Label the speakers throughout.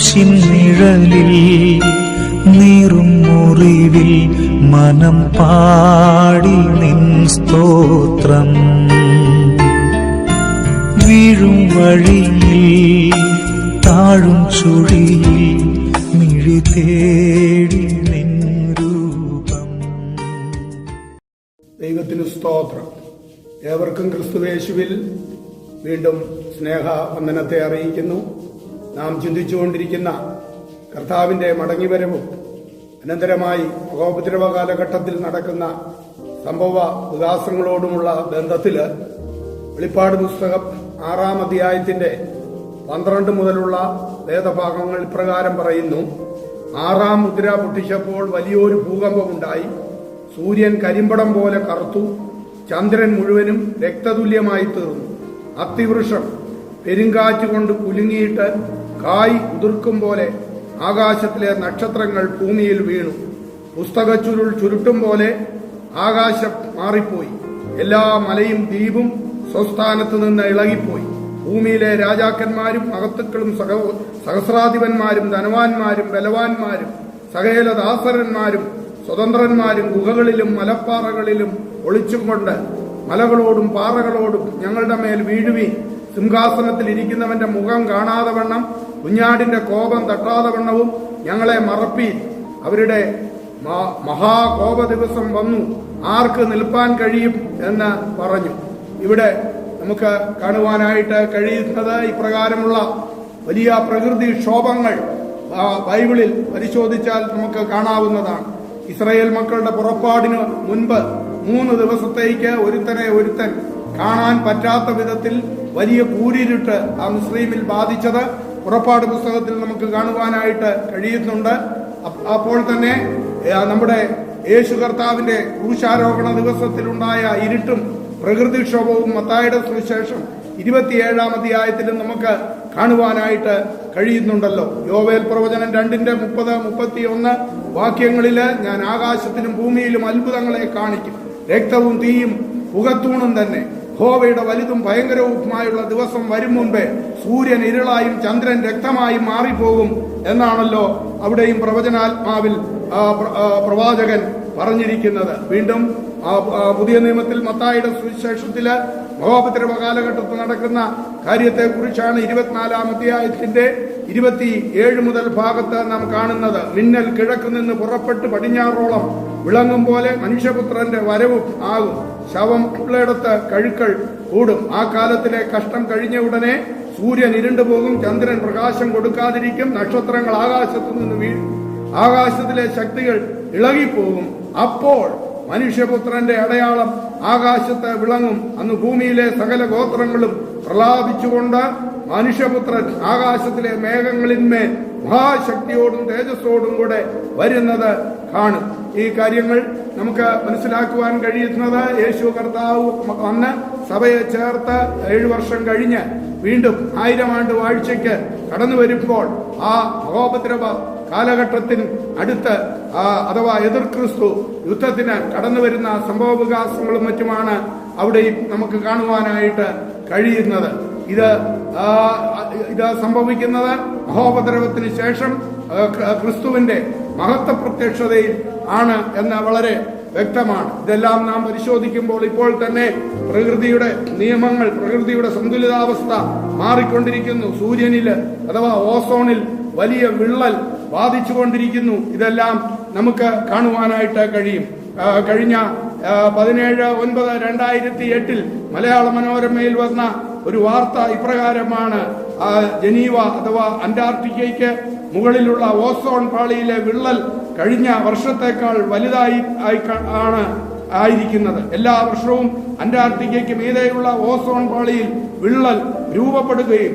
Speaker 1: ക്രൂശിൻ നിഴലിൽ നീറും മുറിവിൽ മനം പാടി നിൻ സ്തോത്രം. വീഴും വഴിയിൽ താഴും ചുഴിയിൽ മിഴി തേടി
Speaker 2: ദൈവത്തിന് സ്തോത്രം. ഏവർക്കും ക്രിസ്തുവേശുവിൽ വീണ്ടും സ്നേഹ വന്ദനത്തെ അറിയിക്കുന്നു. നാം ചിന്തിച്ചുകൊണ്ടിരിക്കുന്ന കർത്താവിന്റെ മടങ്ങിവരവും അനന്തരമായി ഗോപദ്രവ കാലഘട്ടത്തിൽ നടക്കുന്ന സംഭവ വികാസങ്ങളോടുമുള്ള ബന്ധത്തിൽ വെളിപ്പാട് പുസ്തകം ആറാം അധ്യായത്തിന്റെ പന്ത്രണ്ട് മുതലുള്ള വേദഭാഗങ്ങൾ ഇപ്രകാരം പറയുന്നു. ആറാം മുദ്ര പൊട്ടിച്ചപ്പോൾ വലിയൊരു ഭൂകമ്പമുണ്ടായി. സൂര്യൻ കരിമ്പടം പോലെ കറുത്തു. ചന്ദ്രൻ മുഴുവനും രക്തതുല്യമായി തീർന്നു. അത്തിവൃക്ഷം പെരുങ്കാറ്റ് കൊണ്ട് കുലുങ്ങിയിട്ട് കായ് ഉതിർക്കും പോലെ ആകാശത്തിലെ നക്ഷത്രങ്ങൾ ഭൂമിയിൽ വീണു. പുസ്തകച്ചുരുൾ ചുരുട്ടും പോലെ ആകാശം മാറിപ്പോയി. എല്ലാ മലയും ദ്വീപും സ്വസ്ഥാനത്ത് നിന്ന് ഇളകിപ്പോയി. ഭൂമിയിലെ രാജാക്കന്മാരും മഹത്തുക്കളും സഹ സഹസ്രാധിപന്മാരും ധനവാന്മാരും ബലവാന്മാരും സകല ദാസരന്മാരും സ്വതന്ത്രന്മാരും ഗുഹകളിലും മലപ്പാറകളിലും ഒളിച്ചുകൊണ്ട് മലകളോടും പാറകളോടും ഞങ്ങളുടെ മേൽ വീഴുവി സിംഹാസനത്തിൽ ഇരിക്കുന്നവന്റെ മുഖം കാണാതെ വണ്ണം കുഞ്ഞാടിന്റെ കോപം തട്ടാതെ വണ്ണവും ഞങ്ങളെ മറപ്പി. അവരുടെ മഹാകോപ ദിവസം വന്നു. ആർക്ക് നിൽപ്പാൻ കഴിയും എന്ന് പറഞ്ഞു. ഇവിടെ നമുക്ക് കാണുവാനായിട്ട് കഴിയുന്നത് ഇപ്രകാരമുള്ള വലിയ പ്രകൃതി ക്ഷോഭങ്ങൾ ബൈബിളിൽ പരിശോധിച്ചാൽ നമുക്ക് കാണാവുന്നതാണ്. ഇസ്രയേൽ മക്കളുടെ പുറപ്പാടിന് മുൻപ് മൂന്ന് ദിവസത്തേക്ക് ഒരുത്തനെ ഒരുത്തൻ കാണാൻ പറ്റാത്ത വിധത്തിൽ വലിയ കൂരിരുട്ട് ആ മുസ്ലിമിൽ ബാധിച്ചത് പുറപ്പാട് പുസ്തകത്തിൽ നമുക്ക് കാണുവാനായിട്ട് കഴിയുന്നുണ്ട്. അപ്പോൾ തന്നെ നമ്മുടെ യേശു കർത്താവിന്റെ ക്രൂശാരോഹണ ദിവസത്തിലുണ്ടായ ഇരുട്ടും പ്രകൃതിക്ഷോഭവും മത്തായുടെ സുവിശേഷം ഇരുപത്തിയേഴാം അധ്യായത്തിലും നമുക്ക് കാണുവാനായിട്ട് കഴിയുന്നുണ്ടല്ലോ. യോവേൽ പ്രവചനം രണ്ടിന്റെ മുപ്പത് മുപ്പത്തി ഒന്ന് വാക്യങ്ങളിൽ ഞാൻ ആകാശത്തിലും ഭൂമിയിലും അത്ഭുതങ്ങളെ കാണിക്കും. രക്തവും തീയും പുകത്തൂണും തന്നെ. ഹോവയുടെ വലുതും ഭയങ്കരവുമായുള്ള ദിവസം വരും മുൻപേ സൂര്യൻ ഇരുളായും ചന്ദ്രൻ രക്തമായും മാറിപ്പോകും എന്നാണല്ലോ അവിടെയും പ്രവചനാത്മാവിൽ പ്രവാചകൻ പറഞ്ഞിരിക്കുന്നത്. വീണ്ടും പുതിയ നിയമത്തിൽ മത്തായുടെ സുവിശേഷത്തിൽ മഹോപദ്രവ കാലഘട്ടത്തിൽ നടക്കുന്ന കാര്യത്തെക്കുറിച്ചാണ് ഇരുപത്തിനാലാം അധ്യായത്തിന്റെ ഇരുപത്തി ഏഴ് മുതൽ ഭാഗത്ത് നാം കാണുന്നത് മിന്നൽ കിഴക്ക് നിന്ന് പുറപ്പെട്ട് പടിഞ്ഞാറോളം വിളങ്ങും പോലെ മനുഷ്യപുത്രന്റെ വരവും ആകും. ശവം ഉള്ളിടത്ത് കഴുക്കൾ കൂടും. ആ കാലത്തിലെ കഷ്ടം കഴിഞ്ഞ ഉടനെ സൂര്യൻ ഇരുണ്ടു പോകും. ചന്ദ്രൻ പ്രകാശം കൊടുക്കാതിരിക്കും. നക്ഷത്രങ്ങൾ ആകാശത്തു നിന്ന് വീഴും. ആകാശത്തിലെ ശക്തികൾ ഇളകിപ്പോകും. അപ്പോൾ മനുഷ്യപുത്രന്റെ അടയാളം ആകാശത്ത് വിളങ്ങും. അന്ന് ഭൂമിയിലെ സകല ഗോത്രങ്ങളും പ്രലാപിച്ചുകൊണ്ട് മനുഷ്യപുത്രൻ ആകാശത്തിലെ മേഘങ്ങളിന്മേൽ മഹാശക്തിയോടും തേജസ്സോടും കൂടെ വരുന്നത് കാണും. ഈ കാര്യങ്ങൾ നമുക്ക് മനസ്സിലാക്കുവാൻ കഴിയുന്നത് യേശു കർത്താവ് വന്ന് സഭയെ ചേർത്ത് ഏഴു വർഷം കഴിഞ്ഞ് വീണ്ടും ആയിരം ആണ്ട് വാഴ്ചയ്ക്ക് കടന്നു വരുമ്പോൾ ആ മഹോപദ്രവ കാലഘട്ടത്തിന് അടുത്ത് അഥവാ എതിർ ക്രിസ്തു യുദ്ധത്തിന് കടന്നു വരുന്ന സംഭവ വികാസങ്ങളും മറ്റുമാണ് അവിടെയും നമുക്ക് കാണുവാനായിട്ട് കഴിയുന്നത്. ഇത് ഇത് സംഭവിക്കുന്നത് മഹോപദ്രവത്തിന് ശേഷം ക്രിസ്തുവിന്റെ മഹത്വ പ്രത്യക്ഷതയിൽ ആണ് എന്ന് വളരെ വ്യക്തമാണ്. ഇതെല്ലാം നാം പരിശോധിക്കുമ്പോൾ ഇപ്പോൾ തന്നെ പ്രകൃതിയുടെ നിയമങ്ങൾ പ്രകൃതിയുടെ സന്തുലിതാവസ്ഥ മാറിക്കൊണ്ടിരിക്കുന്നു. സൂര്യനിൽ അഥവാ ഓസോണിൽ വലിയ വിള്ളൽ ബാധിച്ചുകൊണ്ടിരിക്കുന്നു. ഇതെല്ലാം നമുക്ക് കാണുവാനായിട്ട് കഴിയും. കഴിഞ്ഞ പതിനേഴ് ഒൻപത് രണ്ടായിരത്തി എട്ടിൽ മലയാള മനോരമയിൽ വന്ന ഒരു വാർത്ത ഇപ്രകാരമാണ് ജനീവ അഥവാ അന്റാർട്ടിക്കയ്ക്ക് മുകളിലുള്ള ഓസോൺ പാളിയിലെ വിള്ളൽ കഴിഞ്ഞ വർഷത്തേക്കാൾ വലുതായി ആണ് ആയിരിക്കുന്നത്. എല്ലാ വർഷവും അന്റാർട്ടിക്കയ്ക്ക് മീതെയുള്ള ഓസോൺ പാളിയിൽ വിള്ളൽ രൂപപ്പെടുകയും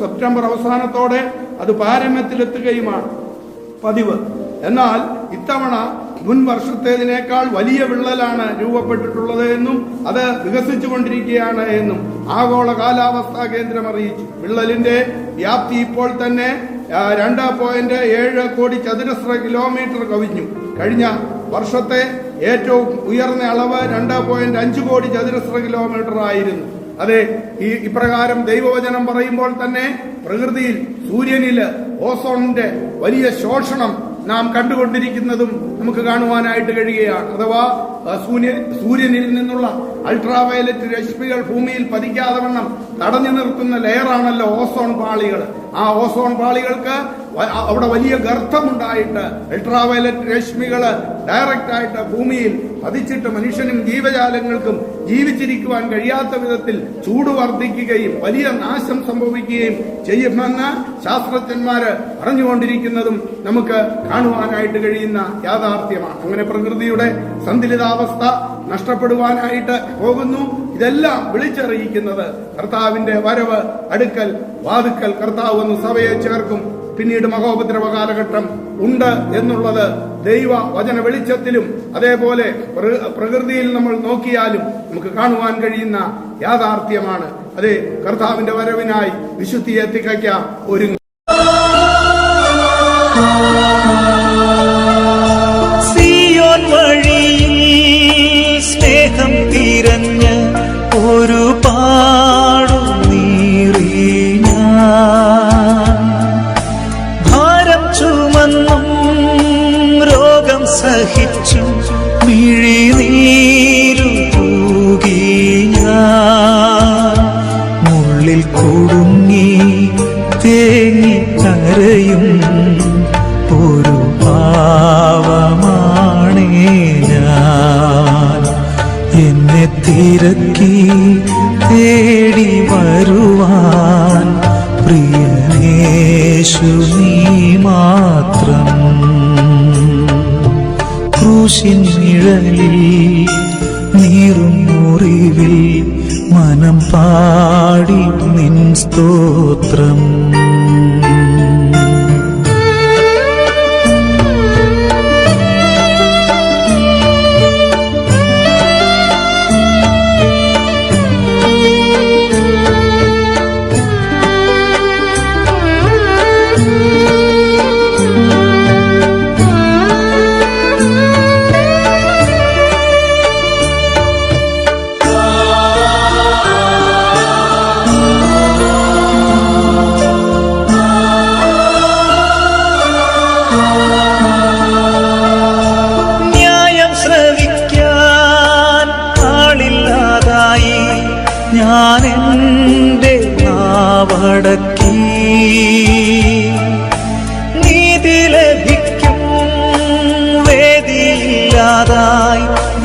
Speaker 2: സെപ്റ്റംബർ അവസാനത്തോടെ അത് പാരമ്യത്തിലെത്തുകയുമാണ് പതിവ്. എന്നാൽ ഇത്തവണ മുൻ വർഷത്തേതിനേക്കാൾ വലിയ വിള്ളലാണ് രൂപപ്പെട്ടിട്ടുള്ളത് എന്നും അത് വികസിച്ചുകൊണ്ടിരിക്കുകയാണ് എന്നും ആഗോള കാലാവസ്ഥാ കേന്ദ്രം അറിയിച്ചു. വിള്ളലിന്റെ വ്യാപ്തി ഇപ്പോൾ തന്നെ രണ്ട് പോയിന്റ് ഏഴ് കോടി ചതുരശ്ര കിലോമീറ്റർ കവിഞ്ഞു. കഴിഞ്ഞ വർഷത്തെ ഏറ്റവും ഉയർന്ന അളവ് രണ്ട് പോയിന്റ് അഞ്ച് കോടി ചതുരശ്ര കിലോമീറ്റർ ആയിരുന്നു. അതെ ഈ ഇപ്രകാരം ദൈവവചനം പറയുമ്പോൾ തന്നെ പ്രകൃതിയിൽ സൂര്യനിൽ ഓസോണിന്റെ വലിയ ശോഷണം നാം കണ്ടുകൊണ്ടിരിക്കുന്നതും നമുക്ക് കാണുവാനായിട്ട് കഴിയുകയാണ്. അഥവാ സൂര്യ സൂര്യനിൽ നിന്നുള്ള അൾട്രാവയലറ്റ് രശ്മികൾ ഭൂമിയിൽ പതിക്കാതെ വണ്ണം തടഞ്ഞു നിർത്തുന്ന ലെയറാണല്ലോ ഓസോൺ പാളികൾ. ആ ഓസോൺ പാളികൾക്ക് അവിടെ വലിയ ഗർത്തമുണ്ടായിട്ട് അൾട്രാവയലറ്റ് രശ്മികൾ ഡയറക്റ്റ് ആയിട്ട് ഭൂമിയിൽ പതിച്ചിട്ട് മനുഷ്യനും ജീവജാലങ്ങൾക്കും ജീവിച്ചിരിക്കുവാൻ കഴിയാത്ത വിധത്തിൽ ചൂട് വർദ്ധിക്കുകയും വലിയ നാശം സംഭവിക്കുകയും ചെയ്യുമെന്ന് ശാസ്ത്രജ്ഞന്മാര് പറഞ്ഞുകൊണ്ടിരിക്കുന്നതും നമുക്ക് കാണുവാനായിട്ട് കഴിയുന്ന യാഥാർത്ഥ്യമാണ്. അങ്ങനെ പ്രകൃതിയുടെ സന്തുലിതാവസ്ഥ നഷ്ടപ്പെടുവാനായിട്ട് പോകുന്നു. ഇതെല്ലാം വിളിച്ചറിയിക്കുന്നത് കർത്താവിന്റെ വരവ് അടുക്കൽ വാതുക്കൽ കർത്താവ് എന്ന് സഭയെ ചേർക്കും പിന്നീട് മഹോപദ്രവ കാലഘട്ടം ഉണ്ട് എന്നുള്ളത് ദൈവ വചന വെളിച്ചത്തിലും അതേപോലെ പ്രകൃതിയിൽ നമ്മൾ നോക്കിയാലും നമുക്ക് കാണുവാൻ കഴിയുന്ന യാഥാർത്ഥ്യമാണ്. അതെ കർത്താവിന്റെ വരവിനായി വിശുദ്ധിയെ തികയ്ക്കാം ഒരു
Speaker 1: കരയും ഒരു പാവമാണേ എന്നെ തിരക്കി തേടി വരുവാൻ പ്രിയനേശു നീ മാത്രം. ക്രൂശിൻ നിഴലിൽ നീറും മുറിവിൽ മനം പാടി നിൻ സ്തോത്രം.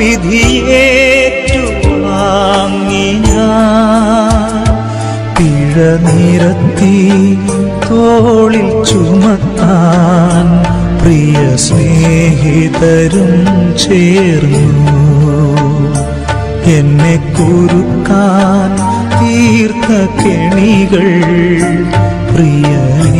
Speaker 1: വേദിയില്ലാതായി വിധിയേറ്റു വാങ്ങി ഞാൻ പിഴ നിരത്തി തോളിൽ ചുമത്താൻ പ്രിയ സ്നേഹിതരും ചേർന്നു. എന്നെ കുറുക്കാൻ തീർത്ത കെണികൾ പ്രിയനേശുഭേദി